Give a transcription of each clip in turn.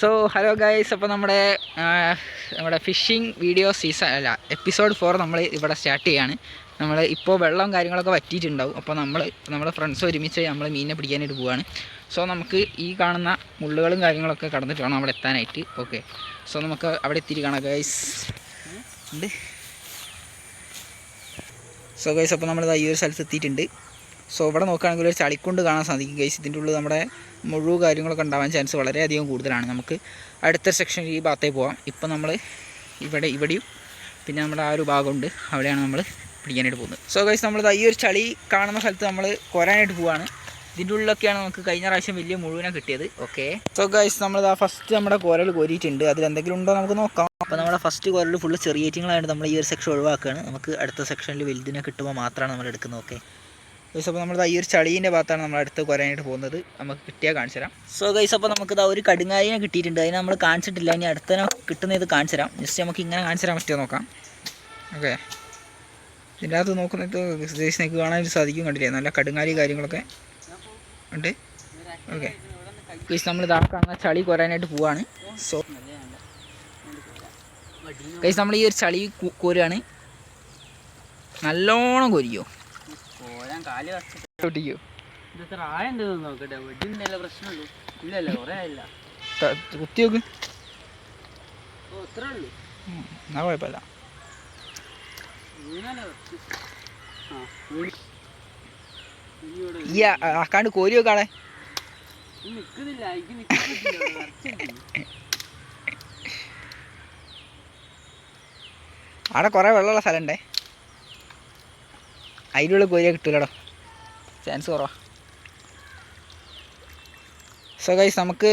So hello guys അപ്പോൾ നമ്മുടെ നമ്മുടെ ഫിഷിംഗ് വീഡിയോ സീസൺ അല്ല എപ്പിസോഡ് ഫോർ നമ്മൾ ഇവിടെ സ്റ്റാർട്ട് ചെയ്യാണ്. നമ്മൾ ഇപ്പോൾ വെള്ളം കാര്യങ്ങളൊക്കെ വറ്റിയിട്ടുണ്ടാവും. അപ്പോൾ നമ്മൾ നമ്മുടെ ഫ്രണ്ട്സ് ഒരുമിച്ച് നമ്മൾ മീനിനെ പിടിക്കാനായിട്ട് പോവുകയാണ് സോ നമുക്ക് ഈ കാണുന്ന മുള്ളുകളും കാര്യങ്ങളൊക്കെ കടന്നിട്ട് വേണം അവിടെ എത്താനായിട്ട്. ഓക്കെ സോ നമുക്ക് അവിടെ എത്തിയിട്ട് കാണാം ഗൈസ് ഉണ്ട്. സോ ഗൈസ് അപ്പോൾ നമ്മൾ ഈ ഒരു സ്ഥലത്ത് എത്തിയിട്ടുണ്ട്. സോ ഇവിടെ നോക്കുകയാണെങ്കിൽ ഒരു ചളിക്കൊണ്ട് കാണാൻ സാധിക്കും ഗൈസ് ഇതിന്റെ ഉള്ളിൽ നമ്മുടെ മുഴുവൻ കാര്യങ്ങളൊക്കെ ഉണ്ടാവാൻ ചാൻസ് വളരെയധികം കൂടുതലാണ്. നമുക്ക് അടുത്ത സെക്ഷൻ ഈ ഭാഗത്തേക്ക് പോകാം ഇപ്പം നമ്മൾ ഇവിടെ ഇവിടെയും പിന്നെ നമ്മുടെ ആ ഒരു ഭാഗമുണ്ട്. അവിടെയാണ് നമ്മൾ പിടിക്കാനായിട്ട് പോകുന്നത്. സോ ഗൈസ് നമ്മൾ ഈ ഒരു ചളി കാണുന്ന സ്ഥലത്ത് നമ്മൾ കൊരാനായിട്ട് പോവാണ്. ഇതിന്റെ ഉള്ളിലൊക്കെയാണ് നമുക്ക് കഴിഞ്ഞ പ്രാവശ്യം വലിയ മുഴുവനെ കിട്ടിയത്. ഓക്കെ സോ ഗൈസ് നമ്മൾ ആ ഫസ്റ്റ് നമ്മുടെ കോരൽ കോരിയിട്ടുണ്ട്. അതിൽ എന്തെങ്കിലും ഉണ്ടോ നമുക്ക് നോക്കാം. അപ്പോൾ നമ്മുടെ ഫസ്റ്റ് കോരൽ ഫുള്ള് ചെറിയ നമ്മൾ ഈ ഒരു സെക്ഷൻ ഒഴിവാക്കുകയാണ്. നമുക്ക് അടുത്ത സെക്ഷനിൽ വലുതിനെ കിട്ടുമ്പോൾ മാത്രമാണ് നമ്മൾ എടുക്കുന്നത്. ഓക്കെ ഗൈസ് അപ്പോൾ നമ്മൾ ഈ ഒരു ചളീന്റെ ഭാഗത്താണ് നമ്മൾ അടുത്ത് കുരാനായിട്ട് പോകുന്നത്. നമുക്ക് കിട്ടിയാൽ കാണിച്ചു തരാം. സോ ഗൈസ് അപ്പോൾ നമുക്ക് ഇതാ ഒരു കടുങ്ങായിനെ കിട്ടിയിട്ടുണ്ട്. അതിനെ നമ്മൾ കാണിച്ചിട്ടില്ല. ഇനി അടുത്തതിനെ കിട്ടുന്ന ഇത് കാണിച്ചു തരാം. ജസ്റ്റ് നമുക്ക് ഇങ്ങനെ കാണിച്ചു തരാൻ പറ്റുമോ നോക്കാം. ഓക്കെ ഇതിന്റെ അകത്ത് നോക്കുന്നത് ഗൈസ് നിങ്ങൾക്ക് കാണാൻ സാധിക്കും കണ്ടില്ലേ? നല്ല കടുങ്ങാലി കാര്യങ്ങളൊക്കെ ഉണ്ട്. ഓക്കെ ഗൈസ് നമ്മൾ ഇതാ കാണുന്ന ചളി കുരയാനായിട്ട് പോവാണ്. സോ ഗൈസ് നമ്മൾ ഈ ഒരു ചളി കോരുകയാണ് നല്ലോണം കൊരിയോ കാൽ എന്തെന്ന് നോക്കട്ടെ. പ്രശ്നമുള്ളൂ. ഇല്ലല്ല കുറേ കുത്തി നോക്ക്. ഓ ഇത്രേ ഉള്ളൂ. എന്നാ കുഴപ്പമില്ല. ആ വീണ് ഇനി ഇവിടെ ഈ ആ- ആക്കാണ്ട് കോരി വെക്കാളെ നിക്കുന്നില്ല എനിക്ക് നിക്കുന്നില്ല അവിടെ കുറേ വെള്ളമുള്ള സ്ഥലമുണ്ടേ. അതിലുള്ള കോരിയ കിട്ടൂലടോ. ചാൻസ് കുറവാ. സോ ഗൈസ് നമുക്ക്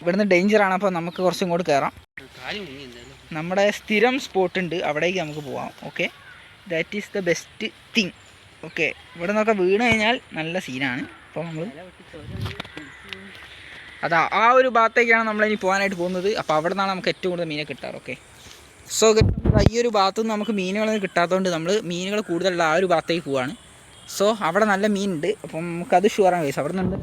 ഇവിടുന്ന് ഡേഞ്ചറാണ് അപ്പോൾ നമുക്ക് കുറച്ചും ഇങ്ങോട്ട് കയറാം നമ്മുടെ സ്ഥിരം സ്പോട്ട് ഉണ്ട്. അവിടേക്ക് നമുക്ക് പോവാം. Okay that is the best thing okay ഇവിടെ നിന്നൊക്കെ വീണ് കഴിഞ്ഞാൽ നല്ല സീനാണ് അപ്പോൾ നമ്മൾ അതാ ആ ഒരു ഭാഗത്തേക്കാണ് നമ്മളിനി പോകാനായിട്ട് പോകുന്നത്. അപ്പോൾ അവിടെ നിന്നാണ് നമുക്ക് ഏറ്റവും കൂടുതൽ മീനെ കിട്ടാറ്. ഓക്കെ സോ ഈ ഒരു ഭാഗത്തു നിന്ന് നമുക്ക് മീനുകളൊന്നും കിട്ടാത്തതുകൊണ്ട് നമ്മൾ മീനുകൾ കൂടുതലുള്ള ആ ഒരു ഭാഗത്തേക്ക് പോവാണ്. സോ അവിടെ നല്ല മീനുണ്ട്. അപ്പം നമുക്കത് ഷുവറാണ് കേസ് അവിടെ നിന്ന്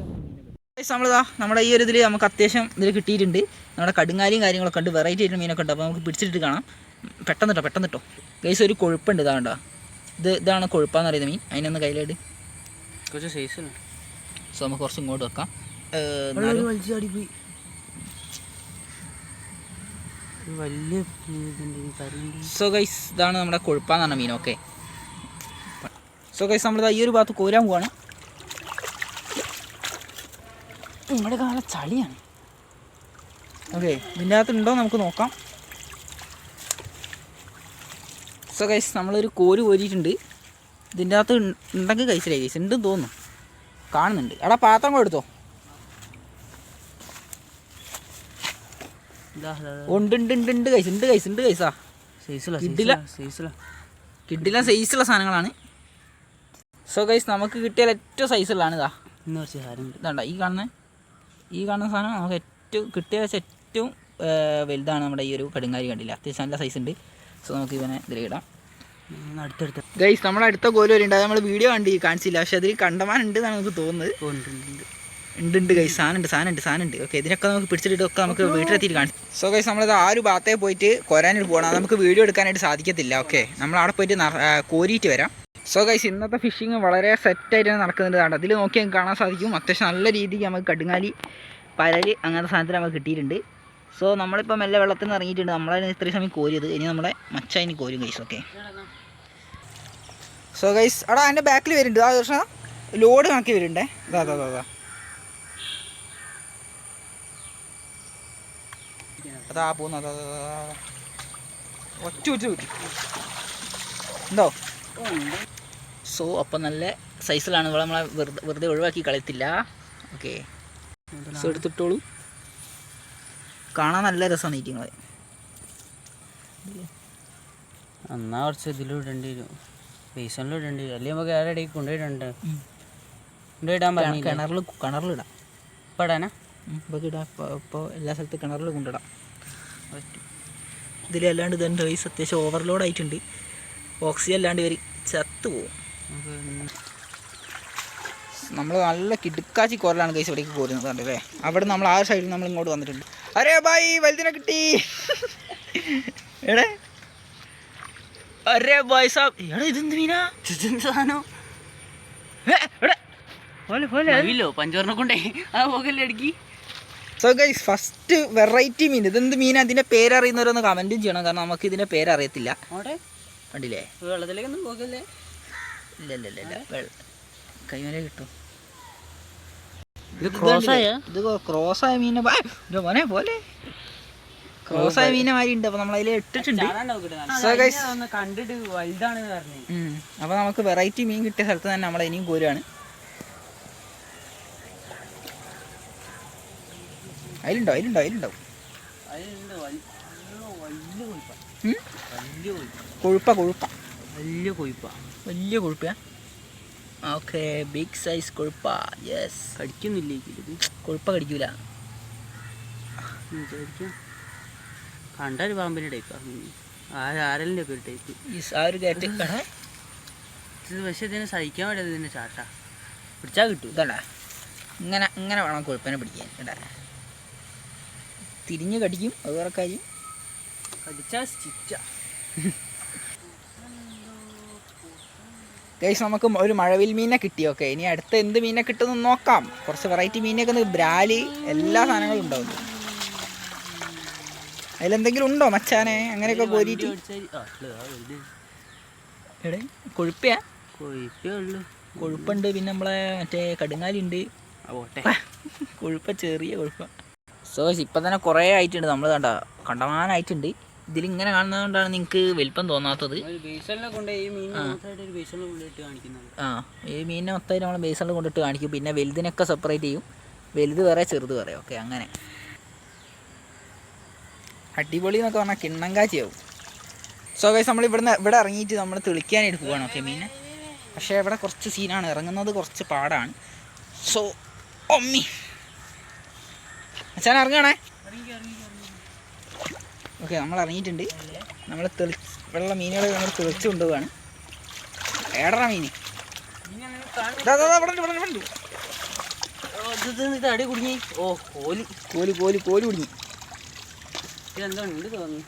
നമ്മളിതാ നമ്മുടെ ഈ ഒരു ഇതിൽ നമുക്ക് അത്യാവശ്യം ഇതിൽ കിട്ടിയിട്ടുണ്ട്. നമ്മുടെ കടുങ്ങാലിയും കാര്യങ്ങളൊക്കെ ഉണ്ട്. വെറൈറ്റി ആയിട്ട് മീനൊക്കെ ഉണ്ട്. അപ്പോൾ നമുക്ക് പിടിച്ചിട്ട് കാണാം. പെട്ടെന്ന് കേട്ടോ പെട്ടെന്ന് കേട്ടോ ഗൈസ് ഒരു കൊഴുപ്പുണ്ട്. ഇതാ കണ്ടോ? ഇത് ഇതാണ് കൊഴുപ്പാന്ന് പറയുന്നത് മീൻ. അതിനൊന്ന് കയ്യിലായിട്ട്. കുറച്ച് സൈസ് സോ നമുക്ക് കുറച്ച് ഇങ്ങോട്ട് വെക്കാം. സോ ഗൈസ് ഇതാണ് നമ്മുടെ കൊഴുപ്പാന്ന് പറഞ്ഞ ഓക്കെ സോ ഗൈസ് നമ്മൾ ഈ ഒരു ഭാഗത്ത് കോരാൻ പോവാണ്. നമ്മുടെ കാല ചളിയാണ്. ഓക്കെ ഇതിന്റെ അകത്ത് ഉണ്ടോ നമുക്ക് നോക്കാം. സോ ഗൈസ് നമ്മളൊരു കോര് കോരിയിട്ടുണ്ട്. ഇതിന്റെ അകത്ത് ഉണ്ടെങ്കിൽ കഴിച്ചില്ലേ ഗൈസ് ഉണ്ടെന്ന് തോന്നുന്നു. കാണുന്നുണ്ട്. എടാ പാത്രം കൊടുത്തോ ഉണ്ട് ഉണ്ട് ഉണ്ട് ഉണ്ട് കൈസ് ഉണ്ട് കൈസ് ഉണ്ട് കൈസാ. കിഡില. സൈസുള്ള സാധനങ്ങളാണ്. സോ ഗൈസ് നമുക്ക് കിട്ടിയാൽ ഏറ്റവും സൈസുള്ളതാണ് ഇതാ. ഇതാണ്ട ഈ കാണുന്ന? ഈ കാണുന്ന സാധനം നമുക്ക് ഏറ്റവും കിട്ടിയ വെച്ച് ഏറ്റവും വലുതാണ് നമ്മുടെ ഈ ഒരു കടുങ്കാരി കണ്ടില്ല. അത്യാവശ്യം നല്ല സൈസ് ഉണ്ട്. സോ നമുക്ക് ഇവനെ ഇതിലിടാം അടുത്തടുത്ത്. ഗൈസ് നമ്മുടെ അടുത്ത കോൽ വരെ അത് നമ്മൾ വീഡിയോ കണ്ടി കാണിച്ചില്ല. പക്ഷെ അതിൽ കണ്ടമാനുണ്ട് എന്നാണ് നമുക്ക് തോന്നുന്നത്. ഉണ്ട്, ഉണ്ട്, ഉണ്ട്. കൈ സാധനമുണ്ട് സാധനമുണ്ട് സാധനം ഉണ്ട് സാധനം ഉണ്ട് സാധനം ഉണ്ട് ഓക്കെ ഇതിനൊക്കെ നമുക്ക് പിടിച്ചിട്ടൊക്കെ നമുക്ക് വീട്ടിലെത്തിയിട്ട് കാണാം. സോ കൈസ് നമ്മൾ ആ ഒരു ഭാഗത്തേ പോയിട്ട് കൊരാനിൽ പോകണം അത് നമുക്ക് വീഡിയോ എടുക്കാനായിട്ട് സാധിക്കത്തില്ല. ഓക്കെ നമ്മൾ അവിടെ പോയിട്ട് കോരിയിട്ട് വരാം. സോ ഗൈസ് ഇന്നത്തെ ഫിഷിങ് വളരെ സെറ്റായിട്ടാണ് നടക്കുന്നുണ്ട് കാണാം അതിൽ നോക്കി നമുക്ക് കാണാൻ സാധിക്കും. അത്യാവശ്യം നല്ല രീതിക്ക് നമുക്ക് കടുങ്ങാലി പരൽ അങ്ങനത്തെ സാധനത്തിൽ നമുക്ക് കിട്ടിയിട്ടുണ്ട്. സോ നമ്മളിപ്പോൾ മെല്ലെ വെള്ളത്തിൽ നിന്ന് ഇറങ്ങിയിട്ടുണ്ട്. നമ്മളതിന് ഇത്രയും സമയം കോരിയത്. ഇനി നമ്മുടെ മച്ചായിന് കോരും ഗൈസ് ഓക്കെ സോ ഗൈസ് അവിടെ അതിന്റെ ബാക്കിൽ വരുന്നുണ്ട്. ആ ദിവസം ലോഡ് കണക്കി വരുന്നുണ്ടേ. അതാ അതാ അതാ, അതാ പോകുന്നു അതാ. ഒറ്റ ഒറ്റ എന്തോ ഉണ്ടോ? സോ അപ്പം നല്ല സൈസിലാണ് ഇവിടെ നമ്മളെ വെറുതെ വെറുതെ ഒഴിവാക്കി കളയത്തില്ല. ഓക്കെ. സോ എടുത്തിട്ടോളൂ. കാണാൻ നല്ല രസമാണ് നീറ്റിങ്ങൾ എന്നാ കുറച്ച് ഇതിലും ഇടേണ്ടി വരും. ബേസണിലും ഇടേണ്ടി വരും. അല്ലെങ്കിൽ നമുക്ക് ആരുടെ ഇടയ്ക്ക് കൊണ്ടുപോയിട്ടുണ്ട് കൊണ്ടുപോയിടാൻ പറഞ്ഞില്ല? കിണറിൽ കിണറിലിടാം ഇപ്പം ഇടാനാ ഇപ്പോൾ ഇടാം ഇപ്പോൾ എല്ലാ സ്ഥലത്തും കിണറിൽ കൊണ്ടിടാം ഇതിലല്ലാണ്ട് ഇതെന്റെ വയസ്സ് അത്യാവശ്യം ഓവർലോഡ് ആയിട്ടുണ്ട്. ഓക്സിജൻ അല്ലാണ്ട് ഇവർ ചത്തു പോകും നമ്മൾ നല്ല കിടുക്കാച്ചി കോരലാണ് കൈസ് ഇവിടേക്ക് കോരുന്നത് കണ്ടല്ലേ അവിടെ നമ്മൾ ആ സൈഡിൽ നമ്മൾ ഇങ്ങോട്ട് വന്നിട്ടുണ്ട്. അരേ ബായ് വലുതിനെ കിട്ടി. എടേ അരേ ബായ് സാബ് എടാ ഇതെന്ത് മീനാ? സാധനം? ഏ, എടാ. പോലെ പോലെ. ഇല്ലോ പഞ്ചോറിനെ കൊണ്ടേ. ആ പോകല്ലേ അടിക്കി. സോ ഗൈസ് ഫസ്റ്റ് വെറൈറ്റി മീൻ. ഇതെന്ത് മീൻ അതിന്റെ പേരറിയുന്നവരൊന്ന് കമന്റും ചെയ്യണം. കാരണം നമുക്ക് ഇതിന്റെ പേരറിയത്തില്ല. കണ്ടില്ലേ? വെള്ളത്തിലേക്കൊന്നും പോകല്ലേ? ഇല്ല ഇല്ല ഇല്ല ഇല്ല വെള്ള കൈമല കിട്ടും. ഇത് ആയ? ഇത് മീനെ മോനെ പോലെ. ക്രോസ് ആയ മീനെ മാതിരി ഉണ്ട്. അപ്പൊ നമ്മൾ അതിൽ ഇട്ടിട്ടുണ്ട് കണ്ടിട്ട് വലുതാണ്. അപ്പൊ നമുക്ക് വെറൈറ്റി മീൻ കിട്ടിയ സ്ഥലത്ത് തന്നെ നമ്മൾ ഇനിയും കോരുവാണ്. അതിലുണ്ടോ അതിലുണ്ടോ അതിലുണ്ടോ അതിലുണ്ട് വലിയ വലിയ കൊഴുപ്പ. കൊഴുപ്പ വലിയ കൊഴുപ്പ. വലിയ കൊഴുപ്പ. ഓക്കെ ബിഗ് സൈസ് കൊഴുപ്പ. യെസ് കടിക്കുന്നില്ല കൊഴുപ്പ കടിക്കൂല. കണ്ടൊരു കണ്ട ഒരു പാമ്പിന്റെ ടൈപ്പാണ് ആരലിന്റെ ഒക്കെ ഒരു ടൈപ്പ് ഈ ആ ഒരു കയറ്റ് എടാ ഇത് പക്ഷേ ഇതിനെ സഹിക്കാൻ പറ്റാതെ ഇതിന്റെ ചാട്ട. പിടിച്ചാൽ കിട്ടും ഇതടാ ഇങ്ങനെ ഇങ്ങനെ വേണം കൊഴുപ്പനെ പിടിക്കാൻ കേട്ടാ തിരിഞ്ഞ് കടിക്കും. അത് വേറെ കാര്യം. കടിച്ചാൽ സ്റ്റിച്ച ഗൈസ് നമുക്ക് ഒരു മഴവിൽ മീനെ കിട്ടി ഓക്കെ ഇനി അടുത്ത എന്ത് മീനെ കിട്ടുന്നു നോക്കാം. കുറച്ച് വെറൈറ്റി മീനൊക്കെ ബ്രാലി എല്ലാ സാധനങ്ങളും ഉണ്ടാവും. അതിലെന്തെങ്കിലും ഉണ്ടോ മച്ചാനെ? അങ്ങനെയൊക്കെ കോരിയിട്ട്. എടേ കൊഴുപ്പയാ? കൊഴുപ്പുണ്ട് പിന്നെ നമ്മളെ മറ്റേ കടുങ്ങാലി ഉണ്ട് ആ കൊഴുപ്പ ചെറിയ കൊഴുപ്പ. സോ ഇപ്പം തന്നെ കുറേ ആയിട്ടുണ്ട്. നമ്മൾ കണ്ട കണ്ടമാനായിട്ടുണ്ട്. ഇതിലിങ്ങനെ കാണുന്നതുകൊണ്ടാണ് നിങ്ങൾക്ക് വലിപ്പം തോന്നാത്തത്. ആ. ഈ മീനിനെ മൊത്തമായിട്ട് നമ്മൾ ബേസണിൽ കൊണ്ടിട്ട് കാണിക്കും. പിന്നെ വലുതിനൊക്കെ സെപ്പറേറ്റ് ചെയ്യും. വലുത് വേറെ ചെറുത് വേറെ. ഓക്കെ അങ്ങനെ. അടിപൊളി എന്നൊക്കെ പറഞ്ഞാൽ കിണ്ണങ്കാച്ചിയാവും. സോ ഗൈസ് നമ്മൾ ഇവിടുന്ന് ഇവിടെ ഇറങ്ങിയിട്ട് നമ്മൾ തെളിക്കാനായിട്ട് പോവാണ് ഓക്കെ മീനെ. പക്ഷേ ഇവിടെ കുറച്ച് സീനാണ് ഇറങ്ങുന്നത് കുറച്ച് പാടാണ്. സോ ഒമ്മി അച്ഛൻ ഇറങ്ങണേ ഓക്കെ നമ്മൾ ഇറങ്ങിയിട്ടുണ്ട്. നമ്മൾ തെളി വെള്ള മീനുകൾ നമ്മൾ തെളിച്ച് കൊണ്ടുപോവാണ്. ഏടറ മീൻ അടി കുടുങ്ങി. ഓ കോലി. കോലി കോലി കോലി കുടുങ്ങി. ഇതെന്തോ ഉണ്ട് തോന്നുന്നു.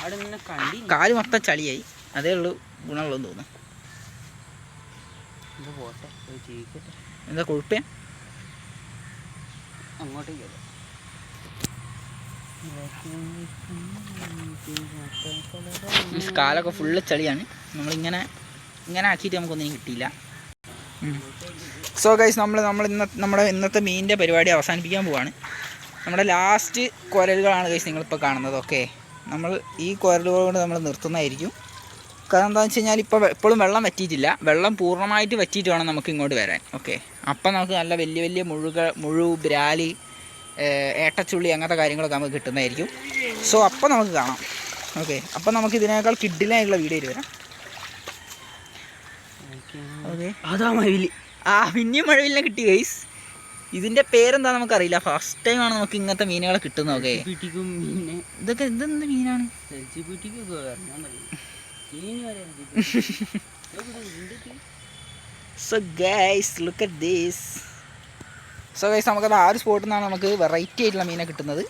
അവിടെ നിന്നെ കണ്ടി. കാൽ മൊത്തം ചളിയായി. അതേ ഉള്ളൂ ഗുണമുള്ളൂ തോന്നുന്നു. എന്താ പോട്ടെ എന്താ കൊഴുപ്പേ? അങ്ങോട്ടേക്ക് ഈ കാലൊക്കെ ഫുള്ള് ചളിയാണ്. നമ്മളിങ്ങനെ ഇങ്ങനെ ആക്കിയിട്ട് നമുക്കൊന്നും കിട്ടിയില്ല. സോ ഗൈസ് നമ്മൾ നമ്മൾ ഇന്ന നമ്മുടെ ഇന്നത്തെ മീനിന്റെ പരിപാടി അവസാനിപ്പിക്കാൻ പോവാണ്. നമ്മുടെ ലാസ്റ്റ് കുരലുകളാണ് ഗൈസ് നിങ്ങളിപ്പോൾ കാണുന്നത് ഓക്കെ നമ്മൾ ഈ കുരലുകൾ കൊണ്ട് നമ്മൾ നിർത്തുന്നതായിരിക്കും. കാരണം എന്താണെന്ന് വെച്ച് കഴിഞ്ഞാൽ ഇപ്പോൾ എപ്പോഴും വെള്ളം വറ്റിയിട്ടില്ല. വെള്ളം പൂർണമായിട്ട് വറ്റിയിട്ട് വേണം നമുക്ക് ഇങ്ങോട്ട് വരാൻ ഓക്കെ അപ്പം നമുക്ക് നല്ല വലിയ വലിയ മുഴുക മുഴു ബ്രാലി ഏട്ടച്ചുള്ളി അങ്ങനത്തെ കാര്യങ്ങളൊക്കെ നമുക്ക് കിട്ടുന്നതായിരിക്കും. സോ അപ്പം നമുക്ക് കാണാം. ഓക്കെ അപ്പം നമുക്ക് ഇതിനേക്കാൾ കിഡിലായിട്ടുള്ള വീഡിയോ വരാം. ഓക്കെ അതാ മയിൽ ആ പിന്നെയും മഴവില്ലിനെ കിട്ടി ഗൈസ് ഇതിന്റെ പേരെന്താ നമുക്കറിയില്ല. ഫസ്റ്റ് ടൈമാണ് നമുക്ക് ഇങ്ങനത്തെ മീനുകളെ കിട്ടുന്നത് ഓക്കെ ഇതൊക്കെ ഇതെന്ത് മീനാണ്? മീൻ വരെ so guys look at these so guys നമുക്കത് ആ ഒരു സ്പോട്ടിൽ നിന്നാണ് നമുക്ക് വെറൈറ്റി ആയിട്ടുള്ള മീനെ കിട്ടുന്നത്.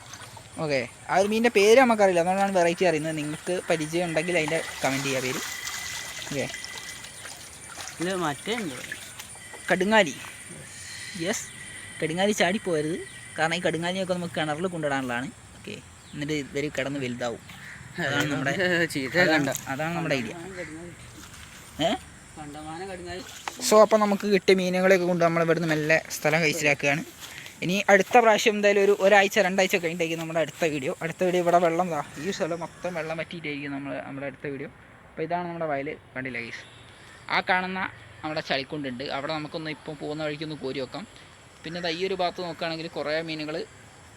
ഓക്കെ ആ ഒരു മീനിന്റെ പേര് നമുക്കറിയില്ല. അതുകൊണ്ടാണ് വെറൈറ്റി അറിയുന്നത്. നിങ്ങൾക്ക് പരിചയം ഉണ്ടെങ്കിൽ അതിന്റെ കമന്റ് ചെയ്യുക പേര്. ഓക്കെ മറ്റേ കടുങ്ങാലി. യെസ് കടുങ്ങാലി ചാടിപ്പോയരുത് കാരണം ഈ കടുങ്ങാലിയൊക്കെ നമുക്ക് കിണറിൽ കൊണ്ടിടാനുള്ളതാണ് ഓക്കെ എന്നിട്ട് ഇവർ കിടന്ന് വലുതാവും. അതാണ് നമ്മുടെ അതാണ് നമ്മുടെ ഐഡിയ ഏ കണ്ടമാന കടുങ്ങാലി സോ അപ്പോൾ നമുക്ക് കിട്ടിയ മീനുകളെയൊക്കെ കൊണ്ട് നമ്മൾ ഇവിടുന്ന് മെല്ലെ സ്ഥലം കഴിച്ചിലാക്കുകയാണ് ഇനി അടുത്ത പ്രാവശ്യം എന്തായാലും ഒരു ഒരാഴ്ച രണ്ടാഴ്ച കഴിഞ്ഞിട്ടായിരിക്കും നമ്മുടെ അടുത്ത വീഡിയോ. അടുത്ത വീഡിയോ ഇവിടെ വെള്ളം താ ഈ സ്ഥലം മൊത്തം വെള്ളം പറ്റിയിട്ടായിരിക്കും നമ്മൾ നമ്മുടെ അടുത്ത വീഡിയോ. അപ്പോൾ ഇതാണ് നമ്മുടെ വയൽ കണ്ടില്ല ഗൈസ് ആ കാണുന്ന നമ്മുടെ ചളിക്കുണ്ടുണ്ട് അവിടെ നമുക്കൊന്ന് ഇപ്പോൾ പോകുന്ന വഴിക്കൊന്ന് കോരി വെക്കാം. പിന്നെ ഈ ഒരു ഭാഗത്ത് നോക്കുകയാണെങ്കിൽ കുറേ മീനുകൾ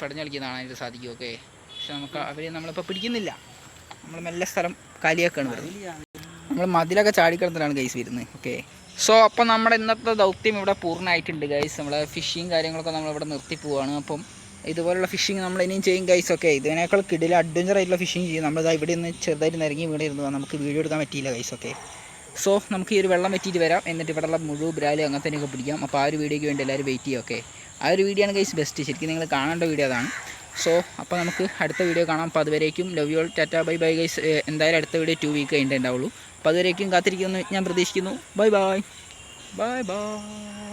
പടഞ്ഞളിക്കുന്നതാണ് അതിന് സാധിക്കും ഓക്കെ പക്ഷെ നമുക്ക് അവരെ നമ്മളിപ്പോൾ പിടിക്കുന്നില്ല. നമ്മൾ മെല്ലെ സ്ഥലം കാലിയാക്കുകയാണ് വരുന്നത് നമ്മൾ മതിലൊക്കെ ചാടിക്കിടന്നിട്ടാണ് ഗൈസ് വരുന്നത് ഓക്കെ സോ അപ്പം നമ്മുടെ ഇന്നത്തെ ദൗത്യം ഇവിടെ പൂർണമായിട്ടുണ്ട് ഗൈസ് നമ്മളെ ഫിഷിങ് കാര്യങ്ങളൊക്കെ നമ്മളിവിടെ നിർത്തി പോവുകയാണ് അപ്പം ഇതുപോലുള്ള ഫിഷിങ് നമ്മൾ ഇനിയും ചെയ്യും ഗൈസ് ഒക്കെ ഇതിനേക്കാൾ കിടിൽ അഡ്വഞ്ചർ ആയിട്ടുള്ള ഫിഷിങ് ചെയ്യും. നമ്മളിതാ ഇവിടെ നിന്ന് ചെറുതായിട്ട് നിരങ്ങി വീട് ഇരുന്നു നമുക്ക് വീഡിയോ എടുക്കാൻ പറ്റിയില്ല ഗൈസ് ഒക്കെ സോ നമുക്ക് ഈ ഒരു വെള്ളം പറ്റിയിട്ട് വരാം. എന്നിട്ട് ഇവിടെയുള്ള മുഴുവൻ ബ്രാലി അങ്ങനത്തേനൊക്കെ പിടിക്കാം. അപ്പോൾ ആ ഒരു വീഡിയോയ്ക്ക് വേണ്ടി എല്ലാവരും വെയിറ്റ് ചെയ്യാം ഓക്കെ ആ ഒരു വീഡിയോ ആണ് ഗൈസ് ബെസ്റ്റ് ശരിക്കും നിങ്ങൾ കാണേണ്ട വീഡിയോ അതാണ്. സോ അപ്പോൾ നമുക്ക് അടുത്ത വീഡിയോ കാണാം. അപ്പോൾ അതുവരേക്കും love you all tata bye bye guys എന്തായാലും അടുത്ത വീഡിയോ ടു വീക്ക് കഴിഞ്ഞിട്ടേ ഉണ്ടാവുള്ളൂ. അപ്പോൾ അതുവരേക്കും കാത്തിരിക്കുമെന്ന് ഞാൻ പ്രതീക്ഷിക്കുന്നു. Bye bye bye bye